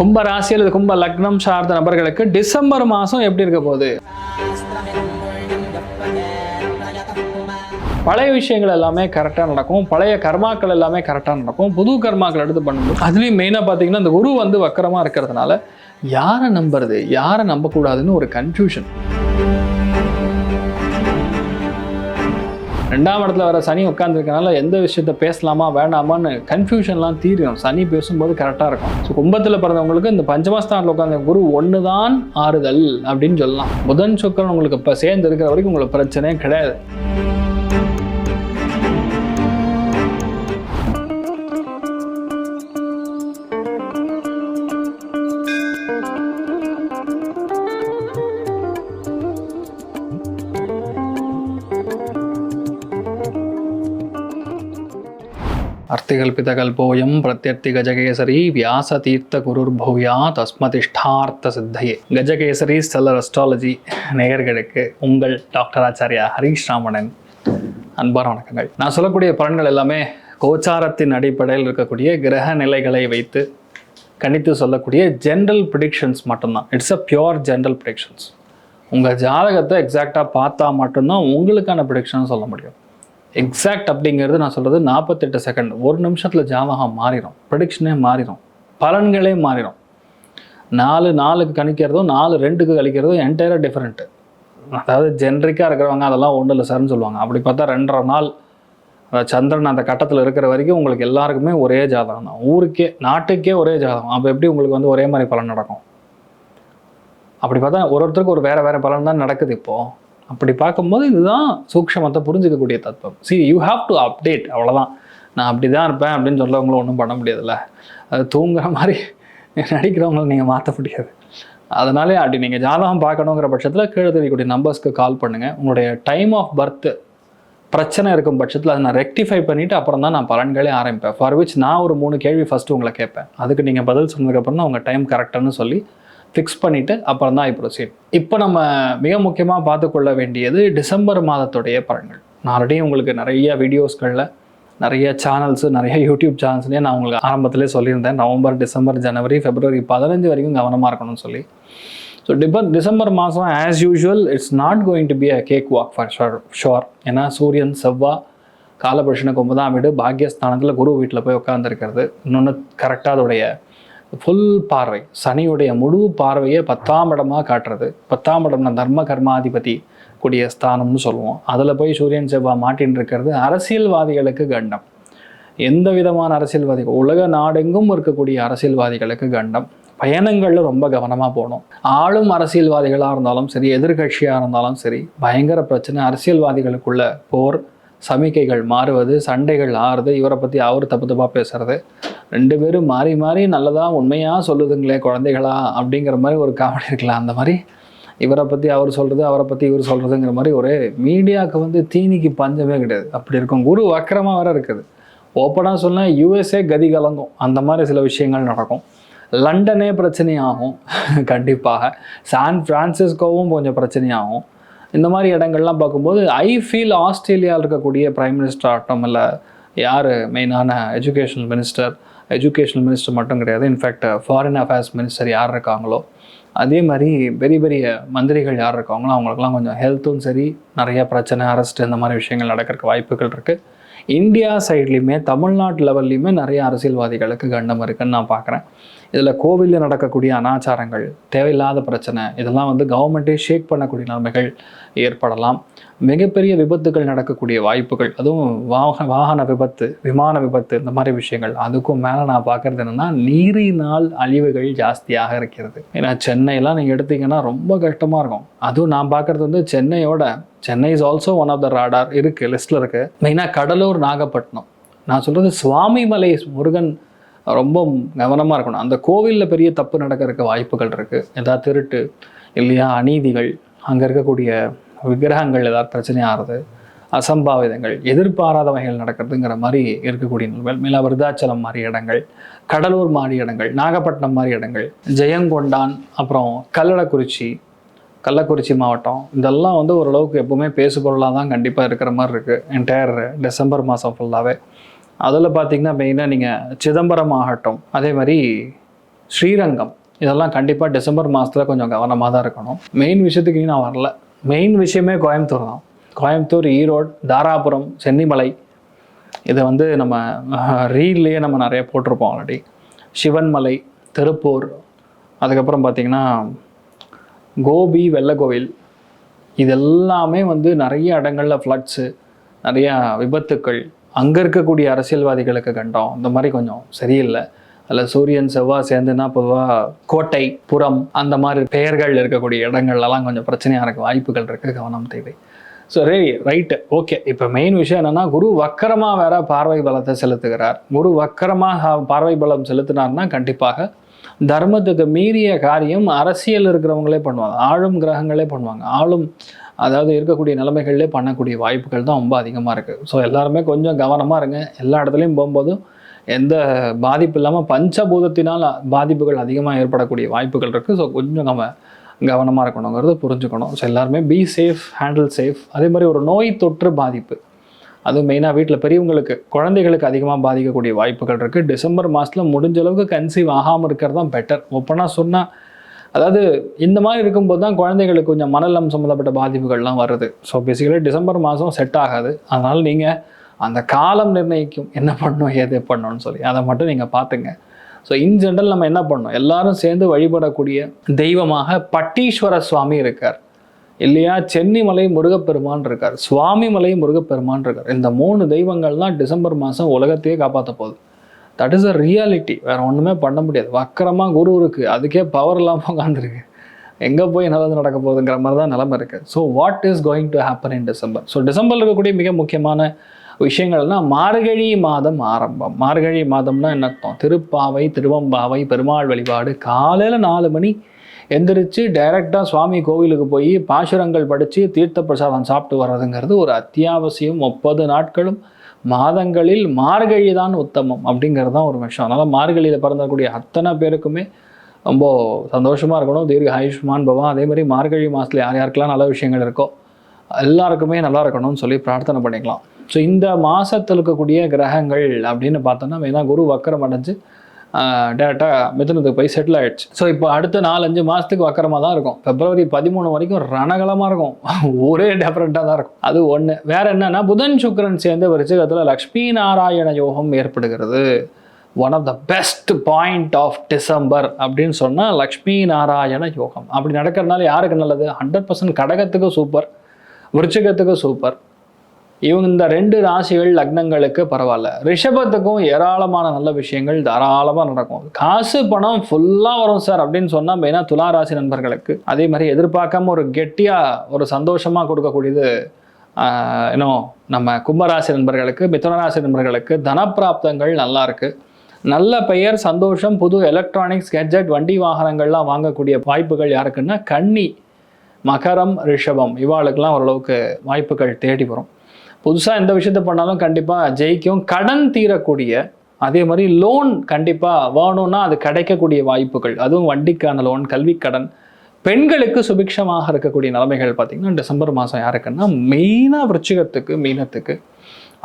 கும்ப ராசி அல்லது கும்ப லக்னம் சார்ந்த நபர்களுக்கு டிசம்பர் மாதம் எப்படி இருக்க போகுது? பழைய விஷயங்கள் எல்லாமே கரெக்டாக நடக்கும். பழைய கர்மாக்கள் எல்லாமே கரெக்டாக நடக்கும். புது கர்மாக்கள் எடுத்து பண்ணும்போது அதுலேயும் மெயினாக பார்த்தீங்கன்னா இந்த குரு வந்து வக்கரமாக இருக்கிறதுனால யாரை நம்புறது யாரை நம்பக்கூடாதுன்னு ஒரு கன்ஃபியூஷன் ரெண்டாம் இடத்துல வர சனி உட்காந்துருக்கனால எந்த விஷயத்த பேசலாமா வேண்டாமான்னு கன்ஃபியூஷன்லாம் தீரும். சனி பேசும்போது கரெக்டாக இருக்கும். ஸோ கும்பத்தில் பிறந்தவங்களுக்கு இந்த பஞ்சமஸ்தானத்தில் உட்காந்த குரு ஒன்று தான் ஆறுதல் அப்படின்னு சொல்லலாம். புதன் சுக்கரன் உங்களுக்கு இப்போ சேர்ந்து இருக்கிற வரைக்கும் உங்களுக்கு பிரச்சனையே கிடையாது. அர்த்திகல்பிதகல்போயம் பிரத்யர்த்தி கஜகேசரி வியாச தீர்த்த குருர் பூயா தஸ்மதிஷ்டார்த்த சித்தையே கஜகேசரி ஸ்டெல்லர் அஸ்ட்ராலஜி நேயர்களுக்கு உங்கள் டாக்டர் ஆச்சாரியா ஹரீஷ் ராமணன் அன்பான வணக்கங்கள். நான் சொல்லக்கூடிய பலன்கள் எல்லாமே கோச்சாரத்தின் அடிப்படையில் இருக்கக்கூடிய கிரக நிலைகளை வைத்து கணித்து சொல்லக்கூடிய ஜென்ரல் ப்ரிடிக்ஷன்ஸ் மட்டும்தான். It's a pure general predictions உங்கள் ஜாதகத்தை எக்ஸாக்டாக பார்த்தா மட்டும்தான் உங்களுக்கான ப்ரிடிக்ஷன் சொல்ல முடியும். எக்ஸாக்ட் அப்படிங்கிறது நான் சொல்கிறது நாற்பத்தெட்டு செகண்ட் ஒரு நிமிஷத்தில் ஜாதகம் மாறிடும் ப்ரிடிக்ஷனே மாறிடும் பலன்களே மாறிடும் நாலு நாலுக்கு கணிக்கிறதும் நாலு ரெண்டுக்கு கழிக்கிறதும் என்டையராக டிஃப்ரெண்ட்டு அதாவது ஜென்ரிக்காக இருக்கிறவங்க அதெல்லாம் ஒன்றும் இல்லை சார்னு சொல்லுவாங்க. அப்படி பார்த்தா ரெண்டரை நாள் சந்திரன் அந்த கட்டத்தில் இருக்கிற வரைக்கும் உங்களுக்கு எல்லாருக்குமே ஒரே ஜாதகம் தான். ஊருக்கே நாட்டுக்கே ஒரே ஜாதகம். அப்போ எப்படி உங்களுக்கு வந்து ஒரே மாதிரி பலன் நடக்கும்? அப்படி பார்த்தா ஒரு ஒருத்தருக்கு ஒரு வேறு வேறு பலன் தான் நடக்குது இப்போது அப்படி பார்க்கும்போது இதுதான் சூக்ஷமத்தை புரிஞ்சிக்கக்கூடிய தத்துவம். See you have to update அவ்வளோதான் நான் அப்படி தான் இருப்பேன் அப்படின்னு சொல்லவங்களும் ஒன்றும் பண்ண முடியாதுல்ல. அது தூங்குற மாதிரி நடிக்கிறவங்கள நீங்கள் மாற்ற முடியாது. அதனாலே அப்படி நீங்கள் ஜாதகம் பார்க்கணுங்கிற பட்சத்தில் கீழே தெரியக்கூடிய நம்பர்ஸ்க்கு கால் பண்ணுங்கள் உங்களுடைய டைம் ஆஃப் பர்த் பிரச்சனை இருக்கும் பட்சத்தில் அதை நான் ரெக்டிஃபை பண்ணிவிட்டு அப்புறம் தான் நான் பலன்களே ஆரம்பிப்பேன். ஃபார் விச் நான் ஒரு மூணு கேள்வி ஃபஸ்ட்டு உங்களை கேட்பேன். அதுக்கு நீங்கள் பதில் சொன்னதுக்கப்புறம் தான் உங்கள் டைம் கரெக்டானு சொல்லி ஃபிக்ஸ் பண்ணிவிட்டு அப்புறம் தான் ப்ரொசீட் இப்போ நம்ம மிக முக்கியமாக பார்த்துக்கொள்ள வேண்டியது டிசம்பர் மாதத்துடைய பலன்கள். நான் ஆல்ரெடி உங்களுக்கு நிறைய வீடியோஸ்களில் நிறைய சேனல்ஸு நிறைய யூடியூப் சேனல்ஸ்லேயே நான் உங்களுக்கு ஆரம்பத்திலே சொல்லியிருந்தேன். நவம்பர் டிசம்பர் ஜனவரி பிப்ரவரி பதினஞ்சு வரைக்கும் கவனமாக இருக்கணும்னு சொல்லி. ஸோ டிபர் டிசம்பர் மாதம் as usual it's not going to be a cakewalk for sure sure ஏன்னா சூரியன் செவ்வா காலபுருஷனுக்கு ஒன்பதாம் வீடு பாக்யஸ்தானத்தில் குரு வீட்டில் போய் உட்காந்துருக்கிறது இன்னொன்று கரெக்டாக அதோடைய ஃபுல் பார்வை சனியுடைய முழு பார்வையை பத்தாம் இடமாக காட்டுறது. பத்தாம் இடம்னா தர்ம கர்மாதிபதி கூடிய ஸ்தானம்னு சொல்லுவோம். அதில் போய் சூரியன் செவ்வாய் மாட்டின்னு இருக்கிறது அரசியல்வாதிகளுக்கு கண்டம். எந்த விதமான அரசியல்வாதிகள் உலக நாடெங்கும் இருக்கக்கூடிய அரசியல்வாதிகளுக்கு கண்டம். பயணங்களில் ரொம்ப கவனமாக போகணும். ஆளும் அரசியல்வாதிகளாக இருந்தாலும் சரி எதிர்கட்சியாக இருந்தாலும் சரி பயங்கர பிரச்சனை அரசியல்வாதிகளுக்குள்ள போர் சமிக்கைகள் மாறுவது சண்டைகள் ஆறுது இவரை பற்றி அவர் தப்பு தப்பாக பேசுறது. ரெண்டு பேரும் மாறி மாறி நல்லதாக உண்மையாக சொல்லுதுங்களே குழந்தைகளா அப்படிங்கிற மாதிரி ஒரு காமெடி இருக்கலாம் அந்த மாதிரி. இவரை பற்றி அவர் சொல்கிறது அவரை பற்றி இவர் சொல்கிறதுங்கிற மாதிரி ஒரு மீடியாவுக்கு வந்து தீனிக்கு பஞ்சமே கிடையாது. அப்படி இருக்கும். குரு வக்கரமாக வேற இருக்குது. ஓப்பனாக சொன்னால் யூஎஸ்ஏ கதி கலங்கும். அந்த மாதிரி சில விஷயங்கள் நடக்கும். லண்டனே பிரச்சனையாகும். கண்டிப்பாக. சான் ஃப்ரான்சிஸ்கோவும் கொஞ்சம் பிரச்சனையாகும். இந்த மாதிரி இடங்கள்லாம் பார்க்கும்போது ஐ ஃபீல் ஆஸ்திரேலியாவில் இருக்கக்கூடிய ப்ரைம் மினிஸ்டர் ஆகட்டும் இல்லை யார் மெயினான எஜுகேஷனல் மினிஸ்டர் எஜுகேஷனல் மினிஸ்டர் மட்டும் கிடையாது. இன்ஃபேக்ட் ஃபாரின் அஃபேர்ஸ் மினிஸ்டர் யார் இருக்காங்களோ அதே மாதிரி பெரிய பெரிய மந்திரிகள் யார் இருக்காங்களோ அவங்களுக்குலாம் கொஞ்சம் ஹெல்த்தும் சரி நிறைய பிரச்சனை அரெஸ்ட் இந்த மாதிரி விஷயங்கள் நடக்கிறதுக்கு வாய்ப்புகள் இருக்குது இந்தியா சைட்லேயுமே தமிழ்நாட்டு லெவல்லையுமே நிறைய அரசியல்வாதிகளுக்கு கண்டம் இருக்குன்னு நான் பார்க்குறேன். இதில் கோவிலில் நடக்கக்கூடிய அனாச்சாரங்கள் தேவையில்லாத பிரச்சனை இதெல்லாம் வந்து கவர்மெண்ட்டே ஷேக் பண்ணக்கூடிய நிலைமைகள் ஏற்படலாம். மிகப்பெரிய விபத்துகள் நடக்கக்கூடிய வாய்ப்புகள் அதுவும் வாகன வாகன விபத்து விமான விபத்து இந்த மாதிரி விஷயங்கள் அதுக்கும் மேலே நான் பார்க்குறது என்னென்னா நீரினால் அழிவுகள் ஜாஸ்தியாக இருக்கிறது. ஏன்னா சென்னையெல்லாம் நீங்கள் எடுத்தீங்கன்னா ரொம்ப கஷ்டமாக இருக்கும். அதுவும் நான் பார்க்குறது வந்து சென்னையோட Chennai is also one of the radar இருக்குது லிஸ்ட்டில் இருக்குது மெயினாக கடலூர் நாகப்பட்டினம். நான் சொல்கிறது சுவாமிமலை முருகன் ரொம்ப கவனமாக இருக்கணும். அந்த கோவிலில் பெரிய தப்பு நடக்கிறதுக்கு வாய்ப்புகள் இருக்குது ஏதாவது திருட்டு இல்லையா அநீதிகள் அங்கே இருக்கக்கூடிய விக்கிரகங்கள் ஏதாவது பிரச்சனை ஆகிறது அசம்பாவிதங்கள் எதிர்பாராத வகைகள் நடக்கிறதுங்கிற மாதிரி இருக்கக்கூடிய நிலைமைகள் மேலே விருதாச்சலம் மாதிரி இடங்கள் கடலூர் மாதிரி இடங்கள் நாகப்பட்டினம் மாதிரி இடங்கள் ஜெயங்கொண்டான் அப்புறம் கல்லடக்குறிச்சி கள்ளக்குறிச்சி மாவட்டம் இதெல்லாம் வந்து ஓரளவுக்கு எப்பவுமே பேசுபொருளாக தான் கண்டிப்பாக இருக்கிற மாதிரி இருக்குது என்டையர் டிசம்பர் மாதம் ஃபுல்லாகவே அதில் பார்த்தீங்கன்னா மெயினாக நீங்கள் சிதம்பரம் ஆகட்டும் அதே மாதிரி ஸ்ரீரங்கம் இதெல்லாம் கண்டிப்பாக டிசம்பர் மாதத்தில் கொஞ்சம் கவனமாக தான் இருக்கணும். மெயின் விஷயத்துக்கு நான் வரல. மெயின் விஷயமே கோயம்புத்தூர் தான். கோயம்புத்தூர் ஈரோடு தாராபுரம் சென்னிமலை இதை வந்து நம்ம ரீல்லையே நம்ம நிறைய போட்டிருப்போம் ஆல்ரெடி சிவன்மலை திருப்பூர் அதுக்கப்புறம் பார்த்திங்கன்னா கோபி வெள்ளக்கோவில் இது எல்லாமே வந்து நிறைய இடங்களில் ஃப்ளட்ஸு நிறையா விபத்துக்கள் அங்கே இருக்கக்கூடிய அரசியல்வாதிகளுக்கு கண்டோம். இந்த மாதிரி கொஞ்சம் சரியில்லை. அதில் சூரியன் செவ்வாய் சேர்ந்துன்னா பொதுவாக கோட்டை புறம் அந்த மாதிரி பெயர்கள் இருக்கக்கூடிய இடங்கள்லாம் கொஞ்சம் பிரச்சனையாக இருக்க வாய்ப்புகள் இருக்குது கவனம் தேவை. ஸோ ரே ரைட்டு ஓகே இப்போ மெயின் விஷயம் என்னென்னா குரு வக்கரமாக வேற பார்வை பலத்தை செலுத்துகிறார். குரு வக்கரமாக பார்வை பலம் செலுத்தினார்னா கண்டிப்பாக தர்மத்துக்கு மீறிய காரியம் அரசியல் இருக்கிறவங்களே பண்ணுவாங்க. ஆளும் கிரகங்களே பண்ணுவாங்க. ஆளும் அதாவது இருக்கக்கூடிய நிலைமைகள்லே பண்ணக்கூடிய வாய்ப்புகள் தான் ரொம்ப அதிகமாக இருக்குது ஸோ எல்லாருமே கொஞ்சம் கவனமாக இருங்க. எல்லா இடத்துலையும் போகும்போதும் எந்த பாதிப்பு இல்லாமல் பஞ்சபூதத்தினால் பாதிப்புகள் அதிகமாக ஏற்படக்கூடிய வாய்ப்புகள் இருக்குது ஸோ கொஞ்சம் நம்ம கவனமாக இருக்கணுங்கிறத புரிஞ்சுக்கணும். ஸோ எல்லாருமே பி சேஃப் ஹேண்டில் சேஃப் அதே மாதிரி ஒரு நோய் தொற்று பாதிப்பு. அதுவும் மெயினாக வீட்டில் பெரியவங்களுக்கு குழந்தைகளுக்கு அதிகமாக பாதிக்கக்கூடிய வாய்ப்புகள் இருக்குது டிசம்பர் மாதத்தில் முடிஞ்ச அளவுக்கு கன்சீவ் ஆகாமல் இருக்கிறது தான் பெட்டர் ஒப்பனாக சொன்னால் அதாவது இந்த மாதிரி இருக்கும்போது தான் குழந்தைகளுக்கு கொஞ்சம் மனநலம் சம்மந்தப்பட்ட பாதிப்புகள்லாம் வருது ஸோ பேசிக்கலி டிசம்பர் மாதம் செட் ஆகாது. அதனால் நீங்கள் அந்த காலம் நிர்ணயிக்கும் என்ன பண்ணணும் ஏது பண்ணணும்னு சொல்லி அதை மட்டும் நீங்கள் பார்த்துங்க. ஸோ இன் ஜென்ரல் நம்ம என்ன பண்ணோம் எல்லாரும் சேர்ந்து வழிபடக்கூடிய தெய்வமாக பட்டீஸ்வர சுவாமி இருக்கார். இல்லையா? சென்னிமலை முருகப்பெருமான் இருக்கார். சுவாமிமலை முருகப்பெருமான் இருக்கார். இந்த மூணு தெய்வங்கள்லாம் டிசம்பர் மாதம் உலகத்தையே காப்பாற்ற போகுது. தட் இஸ் அ ரியாலிட்டி வேறு ஒன்றுமே பண்ண முடியாது. வக்கரமாக குரு இருக்குது அதுக்கே பவர் இல்லாமல் உட்காந்துருக்கு எங்கே போய் நல்லது நடக்க போகுதுங்கிற மாதிரி தான் நிலமை இருக்குது so what is going to happen in December so டிசம்பரில் இருக்கக்கூடிய மிக முக்கியமான விஷயங்கள்னா மார்கழி மாதம் ஆரம்பம். மார்கழி மாதம்னா என்ன அர்த்தம்? திருப்பாவை திருவம்பாவை பெருமாள் வழிபாடு. காலையில் நாலு மணி எந்திரிச்சு டைரெக்டாக சுவாமி கோவிலுக்கு போய் பாசுரங்கள் படித்து தீர்த்த பிரசாதம் சாப்பிட்டு வர்றதுங்கிறது ஒரு அத்தியாவசியம். முப்பது நாட்களும் மாதங்களில் மார்கழி தான் உத்தமம் அப்படிங்கிறது தான் ஒரு விஷயம். அதனால் மார்கழியில் பிறந்தக்கூடிய அத்தனை பேருக்குமே ரொம்ப சந்தோஷமாக இருக்கணும். தீர்க்க ஆயுஷ்மான் பவன் அதே மாதிரி மார்கழி மாதத்தில் யார் யாருக்கெல்லாம் நல்ல விஷயங்கள் இருக்கோ எல்லாருக்குமே நல்லா இருக்கணும்னு சொல்லி பிரார்த்தனை பண்ணிக்கலாம். ஸோ இந்த மாதத்தில் இருக்கக்கூடிய கிரகங்கள் அப்படின்னு பார்த்தோன்னா மெயினாக குரு வக்கரம் அடைஞ்சு டேரெக்டாக மிதுனத்துக்கு போய் செட்டில் ஆகிடுச்சு ஸோ இப்போ அடுத்த நாலஞ்சு மாதத்துக்கு வக்கரமாக தான் இருக்கும். பிப்ரவரி பதிமூணு வரைக்கும் ரணகலமாக இருக்கும். ஒரே டிஃப்ரெண்ட்டாக தான் இருக்கும். அது ஒன்று வேற என்னன்னா புதன் சுக்கரன் சேர்ந்து விருச்சிகத்தில் லக்ஷ்மி நாராயண யோகம் ஏற்படுகிறது. One of the best point of December அப்படின்னு சொன்னால் லக்ஷ்மி நாராயண யோகம். அப்படி நடக்கிறதுனால யாருக்கு நல்லது? ஹண்ட்ரட் பர்சன்ட் கடகத்துக்கு சூப்பர் விருச்சிகத்துக்கு சூப்பர் இவங்க இந்த ரெண்டு ராசிகள் லக்னங்களுக்கு பரவாயில்ல. ரிஷபத்துக்கும் ஏராளமான நல்ல விஷயங்கள் தாராளமாக நடக்கும். காசு பணம் ஃபுல்லாக வரும் சார் அப்படின்னு சொன்னால் மெயினாக துலா ராசி நண்பர்களுக்கு. அதே மாதிரி எதிர்பார்க்காம ஒரு கெட்டியாக ஒரு சந்தோஷமாக கொடுக்கக்கூடியது இன்னும் நம்ம கும்பராசி நண்பர்களுக்கு மிதுனராசி நண்பர்களுக்கு தனப்பிராப்தங்கள் நல்லா இருக்குது நல்ல பெயர் சந்தோஷம் புது எலக்ட்ரானிக்ஸ் கெட்ஜெட் வண்டி வாகனங்கள்லாம் வாங்கக்கூடிய வாய்ப்புகள் யாருக்குன்னா கன்னி மகரம் ரிஷபம். இவாளுக்கெல்லாம் ஓரளவுக்கு வாய்ப்புகள் தேடி வரும். புதுசாக எந்த விஷயத்த பண்ணாலும் கண்டிப்பாக ஜெயிக்கும். கடன் தீரக்கூடிய அதே மாதிரி லோன் கண்டிப்பாக வேணும்னா அது கிடைக்கக்கூடிய வாய்ப்புகள். அதுவும் வண்டிக்கான லோன் கல்வி கடன். பெண்களுக்கு சுபிக்ஷமாக இருக்கக்கூடிய நிலைமைகள் பார்த்திங்கன்னா டிசம்பர் மாதம் யாருக்குன்னா மெயினாக விருச்சிகத்துக்கு மீனத்துக்கு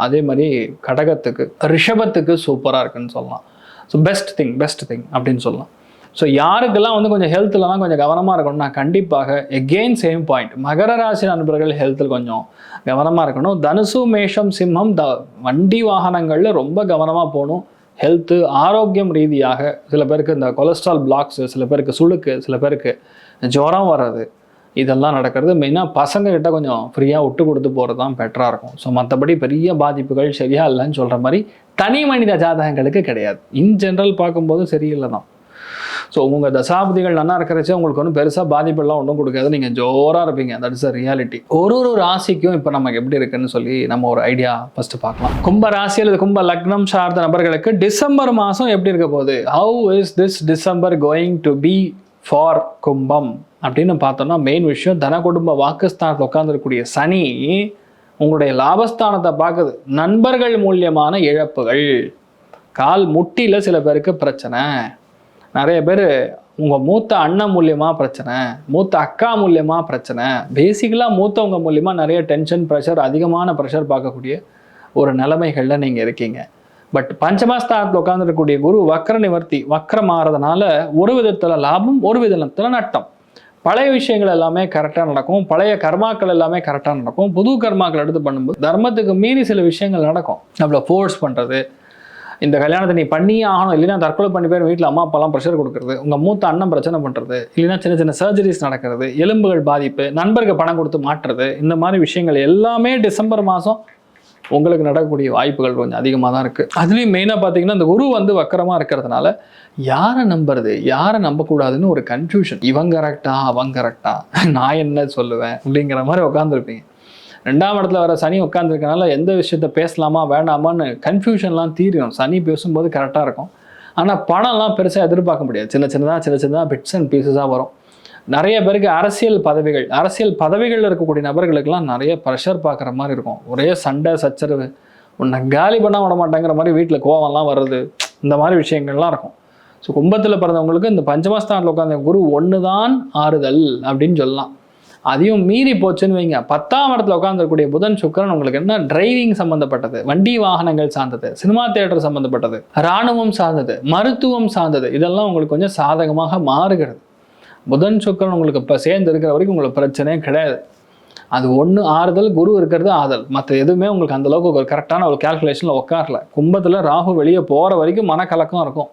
அதே மாதிரி கடகத்துக்கு ரிஷபத்துக்கு சூப்பராக இருக்குன்னு சொல்லலாம். So best thing best thing அப்படின்னு சொல்லலாம். ஸோ யாருக்கெல்லாம் வந்து கொஞ்சம் ஹெல்த்லலாம் கொஞ்சம் கவனமாக இருக்கணும்னா கண்டிப்பாக எகெயின் சேம் பாயிண்ட் மகர ராசி நண்பர்கள் ஹெல்த்தில் கொஞ்சம் கவனமாக இருக்கணும். தனுசு மேஷம் சிம்மம் த வண்டி வாகனங்களில் ரொம்ப கவனமாக போகணும். ஹெல்த்து ஆரோக்கியம் ரீதியாக சில பேருக்கு இந்த கொலஸ்ட்ரால் பிளாக்ஸு சில பேருக்கு சுளுக்கு சில பேருக்கு ஜுரம் வர்றது இதெல்லாம் நடக்கிறது. மெயினாக பசங்கக்கிட்ட கொஞ்சம் ஃப்ரீயாக விட்டு கொடுத்து போகிறது தான் பெட்டராக இருக்கும். ஸோ மற்றபடி பெரிய பாதிப்புகள் சரியாக இல்லைன்னு சொல்கிற மாதிரி தனி மனித ஜாதகங்களுக்கு கிடையாது. இன் ஜென்ரல் பார்க்கும்போது சரியில்லை தான் ஸோ உங்கள் தசாபதிகள் நல்லா இருக்கிறச்சே உங்களுக்கு ஒன்றும் பெருசாக பாதிப்பெல்லாம் ஒன்றும் கொடுக்காது. நீங்கள் ஜோராக இருப்பீங்க. தட் இஸ் அ ரியாலிட்டி ஒரு ஒரு ராசிக்கும் இப்போ நமக்கு எப்படி இருக்குன்னு சொல்லி நம்ம ஒரு ஐடியா ஃபஸ்ட்டு பார்க்கலாம். கும்ப ராசி அல்லது கும்ப லக்னம் சார்ந்த நபர்களுக்கு டிசம்பர் மாதம் எப்படி இருக்க போகுது? How is this December going to be for கும்பம்? அப்படின்னு பார்த்தோம்னா மெயின் விஷயம் தன குடும்ப வாக்குஸ்தானத்தில் உட்காந்துருக்கக்கூடிய சனி உங்களுடைய லாபஸ்தானத்தை பார்க்குது. நண்பர்கள் மூலியமான இழப்புகள். கால் முட்டியில் சில பேருக்கு பிரச்சனை. நிறைய பேர் உங்கள் மூத்த அண்ணன் மூலியமாக பிரச்சனை மூத்த அக்கா மூலியமாக பிரச்சனை பேசிக்கலாக மூத்தவங்க மூலியமாக நிறைய டென்ஷன் ப்ரெஷர் அதிகமான ப்ரெஷர் பார்க்கக்கூடிய ஒரு நிலைமைகளில் நீங்கள் இருக்கீங்க. பட் பஞ்சமஸ்தானத்தில் உட்காந்துருக்கக்கூடிய குரு வக்கர நிவர்த்தி வக்கரம் மாறதுனால ஒரு விதத்தில் லாபம் ஒரு விதத்தில் நட்டம். பழைய விஷயங்கள் எல்லாமே கரெக்டாக நடக்கும். பழைய கர்மாக்கள் எல்லாமே கரெக்டாக நடக்கும். புது கர்மாக்கள் எடுத்து பண்ணும்போது தர்மத்துக்கு மீறி சில விஷயங்கள் நடக்கும். நம்மளை ஃபோர்ஸ் பண்ணுறது இந்த கல்யாணத்தை நீ பண்ணி ஆகணும். இல்லைன்னா தற்கொலை பண்ணி பேர் வீட்டில் அம்மா அப்பாலாம் ப்ரெஷர் கொடுக்குறது. உங்கள் மூத்த அண்ணன் பிரச்சனை பண்ணுறது இல்லைன்னா சின்ன சின்ன சர்ஜரிஸ் நடக்கிறது. எலும்புகள் பாதிப்பு நண்பருக்கு பணம் கொடுத்து மாட்டுறது. இந்த மாதிரி விஷயங்கள் எல்லாமே டிசம்பர் மாதம் உங்களுக்கு நடக்கக்கூடிய வாய்ப்புகள் கொஞ்சம் அதிகமாக தான் இருக்குது அதுலேயும் மெயினாக பார்த்தீங்கன்னா இந்த குரு வந்து வக்கரமாக இருக்கிறதுனால யாரை நம்புறது? யாரை நம்பக்கூடாதுன்னு ஒரு கன்ஃபியூஷன் இவன் கரெக்டா அவன் கரெக்டா நான் என்ன சொல்லுவேன்? அப்படிங்கிற மாதிரி உட்காந்துருப்பீங்க ரெண்டாம் இடத்துல வர சனி உட்காந்துருக்கனால எந்த விஷயத்த பேசலாமா வேண்டாமான்னு கன்ஃபியூஷன்லாம் தீரும். சனி பேசும்போது கரெக்டாக இருக்கும். ஆனால் பணம்லாம் பெருசாக எதிர்பார்க்க முடியாது. சின்ன சின்னதாக சின்ன சின்னதாக பிட்ஸ் அண்ட் பீசஸாக வரும். நிறைய பேருக்கு அரசியல் பதவிகள் அரசியல் பதவிகளில் இருக்கக்கூடிய நபர்களுக்கெல்லாம் நிறைய ப்ரெஷர் பார்க்குற மாதிரி இருக்கும். ஒரே சண்டை சச்சரவு. உன்னை காலி பண்ண விட மாட்டேங்கிற மாதிரி வீட்டில் கோவம்லாம் வருது இந்த மாதிரி விஷயங்கள்லாம் இருக்கும். ஸோ கும்பத்தில் பிறந்தவங்களுக்கு இந்த பஞ்சமஸ்தானத்தில் உட்காந்த குரு ஒன்று தான் ஆறுதல் அப்படின்னு சொல்லலாம். அதையும் மீறி போச்சுன்னு வைங்க. பத்தாம் இடத்துல உட்காந்துருக்கக்கூடிய புதன் சுக்கரன் உங்களுக்கு என்ன? டிரைவிங் சம்மந்தப்பட்டது வண்டி வாகனங்கள் சார்ந்தது சினிமா தியேட்டர் சம்மந்தப்பட்டது இராணுவம் சார்ந்தது மருத்துவம் சார்ந்தது இதெல்லாம் உங்களுக்கு கொஞ்சம் சாதகமாக மாறுகிறது. புதன் சுக்கரன் உங்களுக்கு இப்போ சேர்ந்து இருக்கிற வரைக்கும் உங்களுக்கு பிரச்சனையே கிடையாது. அது ஒன்று ஆறுதல் குரு இருக்கிறது ஆதல் மற்ற எதுவுமே உங்களுக்கு அந்தளவுக்கு ஒரு கரெக்டான ஒரு கால்குலேஷனில் உட்காரல. கும்பத்தில் ராகு வெளியே போகிற வரைக்கும் மனக்கலக்கம் இருக்கும்.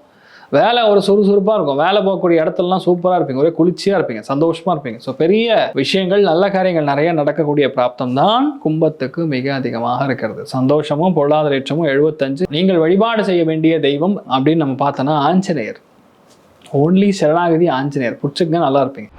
வேலை ஒரு சுறுசுறுப்பாக இருக்கும். வேலை போகக்கூடிய இடத்துலலாம் சூப்பராக இருப்பீங்க. ஒரே குளிர்ச்சியாக இருப்பீங்க. சந்தோஷமாக இருப்பீங்க. ஸோ பெரிய விஷயங்கள் நல்ல காரியங்கள் நிறைய நடக்கக்கூடிய பிராப்தம் தான் கும்பத்துக்கு மிக அதிகமாக இருக்கிறது. சந்தோஷமும் பொருளாதாரமும் எழுபத்தஞ்சு நீங்கள் வழிபாடு செய்ய வேண்டிய தெய்வம் அப்படின்னு நம்ம பார்த்தோன்னா ஆஞ்சநேயர். ஓன்லி சரணாகதி ஆஞ்சநேயர். பிடிச்சிக்கங்க நல்லா இருப்பீங்க.